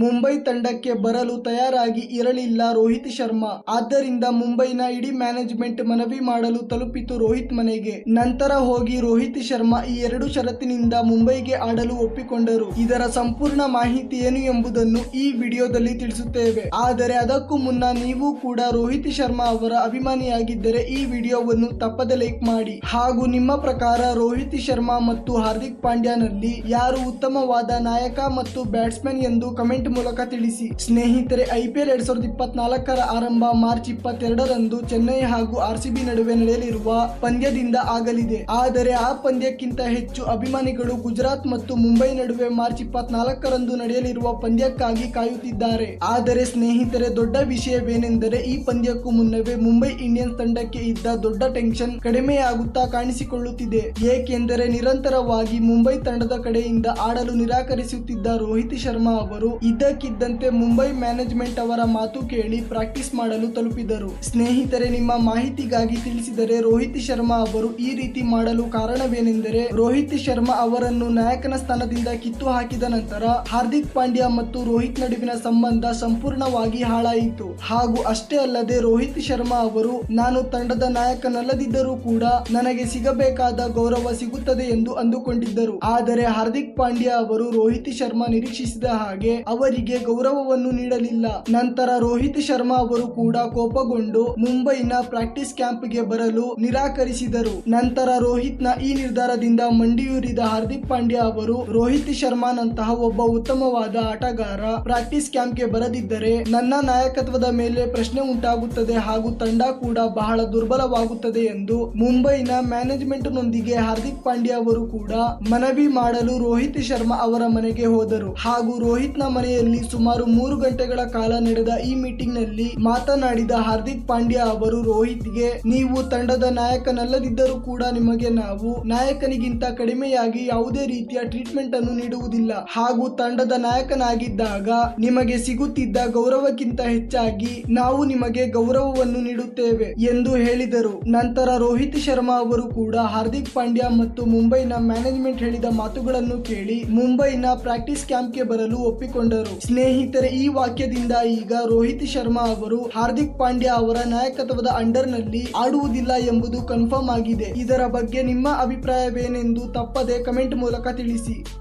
ಮುಂಬೈ ತಂಡಕ್ಕೆ ಬರಲು ತಯಾರಾಗಿ ಇರಲಿಲ್ಲ ರೋಹಿತ್ ಶರ್ಮಾ. ಆದ್ದರಿಂದ ಮುಂಬೈನ ಇಡೀ ಮ್ಯಾನೇಜ್ಮೆಂಟ್ ಮನವಿ ಮಾಡಲು ತಲುಪಿತು ರೋಹಿತ್ ಮನೆಗೆ. ನಂತರ ಹೋಗಿ ರೋಹಿತ್ ಶರ್ಮಾ ಈ ಎರಡು ಷರತ್ತಿನಿಂದ ಮುಂಬೈಗೆ ಆಡಲು ಒಪ್ಪಿಕೊಂಡರು. ಇದರ ಸಂಪೂರ್ಣ ಮಾಹಿತಿ ಏನು ಎಂಬುದನ್ನು ಈ ವಿಡಿಯೋದಲ್ಲಿ ತಿಳಿಸುತ್ತೇವೆ. ಆದರೆ ಅದಕ್ಕೂ ಮುನ್ನ ನೀವು ಕೂಡ ರೋಹಿತ್ ಶರ್ಮಾ ಅವರ ಅಭಿಮಾನಿಯಾಗಿದ್ದರೆ ಈ ವಿಡಿಯೋವನ್ನು ತಪ್ಪದೆ ಲೈಕ್ ಮಾಡಿ. ಹಾಗೂ ನಿಮ್ಮ ಪ್ರಕಾರ ರೋಹಿತ್ ಶರ್ಮಾ ಮತ್ತು ಹಾರ್ದಿಕ್ ಪಾಂಡ್ಯನಲ್ಲಿ ಯಾರು ಉತ್ತಮವಾದ ನಾಯಕ ಮತ್ತು ಬ್ಯಾಟ್ಸ್ಮನ್ ಎಂದು ಕಮೆಂಟ್ ಮೂಲಕ ತಿಳಿಸಿ. ಸ್ನೇಹಿತರೆ ಐಪಿಎಲ್ ಎರಡ್ ಸಾವಿರದ ಇಪ್ಪತ್ನಾಲ್ಕರ ಆರಂಭ ಮಾರ್ಚ್ ಇಪ್ಪತ್ತೆರಡರಂದು ಚೆನ್ನೈ ಹಾಗೂ ಆರ್ಸಿಬಿ ನಡುವೆ ನಡೆಯಲಿರುವ ಪಂದ್ಯದಿಂದ ಆಗಲಿದೆ. ಆದರೆ ಆ ಪಂದ್ಯಕ್ಕಿಂತ ಹೆಚ್ಚು ಅಭಿಮಾನಿಗಳು ಗುಜರಾತ್ ಮತ್ತು ಮುಂಬೈ ನಡುವೆ ಮಾರ್ಚ್ ಇಪ್ಪತ್ನಾಲ್ಕರಂದು ನಡೆಯಲಿರುವ ಪಂದ್ಯಕ್ಕಾಗಿ ಕಾಯುತ್ತಿದ್ದಾರೆ. ಆದರೆ ಸ್ನೇಹಿತರೆ, ದೊಡ್ಡ ವಿಷಯವೇನೆಂದರೆ ಈ ಪಂದ್ಯಕ್ಕೂ ಮುನ್ನವೇ ಮುಂಬೈ ಇಂಡಿಯನ್ಸ್ ತಂಡಕ್ಕೆ ಇದ್ದ ದೊಡ್ಡ ಟೆನ್ಷನ್ ಕಡಿಮೆಯಾಗುತ್ತಾ ಕಾಣಿಸಿಕೊಳ್ಳುತ್ತಿದೆ. ಏಕೆಂದರೆ ನಿರಂತರವಾಗಿ ಮುಂಬೈ ತಂಡದ ಕಡೆಯಿಂದ ಆಡಲು ನಿರಾಕರಿಸುತ್ತಿದ್ದ ರೋಹಿತ್ ಶರ್ಮಾ ಅವರು ಇದ್ದಕ್ಕಿದ್ದಂತೆ ಮುಂಬೈ ಮ್ಯಾನೇಜ್ಮೆಂಟ್ ಅವರ ಮಾತು ಕೇಳಿ ಪ್ರಾಕ್ಟೀಸ್ ಮಾಡಲು ತಲುಪಿದರು. ಸ್ನೇಹಿತರೆ, ನಿಮ್ಮ ಮಾಹಿತಿಗಾಗಿ ತಿಳಿಸಿದರೆ ರೋಹಿತ್ ಶರ್ಮಾ ಅವರು ಈ ರೀತಿ ಮಾಡಲು ಕಾರಣವೇನೆಂದರೆ ರೋಹಿತ್ ಶರ್ಮಾ ಅವರನ್ನು ನಾಯಕನ ಸ್ಥಾನದಿಂದ ಕಿತ್ತು ಹಾಕಿದ ನಂತರ ಹಾರ್ದಿಕ್ ಪಾಂಡ್ಯ ಮತ್ತು ರೋಹಿತ್ ನಡುವಿನ ಸಂಬಂಧ ಸಂಪೂರ್ಣವಾಗಿ ಹಾಳಾಯಿತು. ಹಾಗೂ ಅಷ್ಟೇ ಅಲ್ಲದೆ ರೋಹಿತ್ ಶರ್ಮಾ ಅವರು, ನಾನು ತಂಡದ ನಾಯಕನಲ್ಲದಿದ್ದರೂ ಕೂಡ ನನಗೆ ಸಿಗಬೇಕಾದ ಗೌರವ ಸಿಗುತ್ತದೆ ಎಂದು ಅಂದುಕೊಂಡಿದ್ದರು. ಆದರೆ ಹಾರ್ದಿಕ್ ಪಾಂಡ್ಯ ಅವರು ರೋಹಿತ್ ಶರ್ಮಾ ನಿರೀಕ್ಷಿಸಿದ ಹಾಗೆ ಅವರಿಗೆ ಗೌರವವನ್ನು ನೀಡಲಿಲ್ಲ. ನಂತರ ರೋಹಿತ್ ಶರ್ಮಾ ಅವರು ಕೂಡ ಕೋಪಗೊಂಡು ಮುಂಬೈನ ಪ್ರಾಕ್ಟೀಸ್ ಕ್ಯಾಂಪ್ಗೆ ಬರಲು ನಿರಾಕರಿಸಿದರು. ನಂತರ ರೋಹಿತ್ ಈ ನಿರ್ಧಾರದಿಂದ ಮಂಡಿಯೂರಿದ ಹಾರ್ದಿಕ್ ಪಾಂಡ್ಯ ಅವರು ರೋಹಿತ್ ಶರ್ಮಾನಂತಹ ಒಬ್ಬ ಉತ್ತಮವಾದ ಆಟಗಾರ ಪ್ರಾಕ್ಟೀಸ್ ಕ್ಯಾಂಪ್ಗೆ ಬರದಿದ್ದರೆ ನನ್ನ ನಾಯಕತ್ವದ ಮೇಲೆ ಪ್ರಶ್ನೆ ಉಂಟಾಗುತ್ತದೆ ಹಾಗೂ ತಂಡ ಕೂಡ ಬಹಳ ದುರ್ಬಲವಾಗುತ್ತದೆ ಎಂದು ಮುಂಬೈನ ಮ್ಯಾನೇಜ್ಮೆಂಟ್ ನೊಂದಿಗೆ ಹಾರ್ದಿಕ್ ಪಾಂಡ್ಯ ಅವರು ಕೂಡ ಮನವಿ ಮಾಡಲು ರೋಹಿತ್ ಶರ್ಮಾ ಅವರ ಮನೆಗೆ ಹೋದರು. ಹಾಗೂ ರೋಹಿತ್ನ ಮನೆಯಲ್ಲಿ ಸುಮಾರು ಮೂರು ಗಂಟೆಗಳ ಕಾಲ ನಡೆದ ಈ ಮೀಟಿಂಗ್ನಲ್ಲಿ ಮಾತನಾಡಿದ ಹಾರ್ದಿಕ್ ಪಾಂಡ್ಯ ಅವರು, ರೋಹಿತ್ಗೆ ನೀವು ತಂಡದ ನಾಯಕನಲ್ಲದಿದ್ದರೂ ಕೂಡ ನಿಮಗೆ ನಾವು ನಾಯಕನಿಗಿಂತ ಕಡಿಮೆಯಾಗಿ ಯಾವುದೇ ರೀತಿಯ ಟ್ರೀಟ್ಮೆಂಟ್ ಅನ್ನು ನೀಡುವುದಿಲ್ಲ. ಹಾಗೂ ತಂಡದ ನಾಯಕನಾಗಿದ್ದಾಗ ನಿಮಗೆ ಸಿಗುತ್ತಿದ್ದ ಗೌರವಕ್ಕಿಂತ ಹೆಚ್ಚಾಗಿ ನಾವು ನಿಮಗೆ ಗೌರವವನ್ನು ನೀಡುತ್ತೇವೆ, ಎಂದು ಹೇಳಿದರು. ನಂತರ ರೋಹಿತ್ ಶರ್ಮಾ ಅವರು ಕೂಡ ಹಾರ್ದಿಕ್ ಪಾಂಡ್ಯ ಮತ್ತು ಮುಂಬೈನ ಮ್ಯಾನೇಜ್ಮೆಂಟ್ ಹೇಳಿದ ಮಾತುಗಳನ್ನು ಕೇಳಿ ಮುಂಬೈನ ಪ್ರಾಕ್ಟೀಸ್ ಕ್ಯಾಂಪ್ಗೆ ಬರಲು ಒಪ್ಪಿಕೊಂಡರು. ಸ್ನೇಹಿತರೆ, ಈ ವಾಕ್ಯದಿಂದ ಈಗ ರೋಹಿತ್ ಶರ್ಮಾ ಅವರು ಹಾರ್ದಿಕ್ ಪಾಂಡ್ಯ ಅವರ ನಾಯಕತ್ವದ ಅಂಡರ್ನಲ್ಲಿ ಆಡುವುದಿಲ್ಲ ಎಂಬುದು ಕನ್ಫರ್ಮ್ ಆಗಿದೆ. ಇದರ ಬಗ್ಗೆ ನಿಮ್ಮ ಅಭಿಪ್ರಾಯವೇನೆಂದು ತಪ್ಪದೆ ಕಮೆಂಟ್ ಮೂಲಕ ತಿಳಿಸಿ.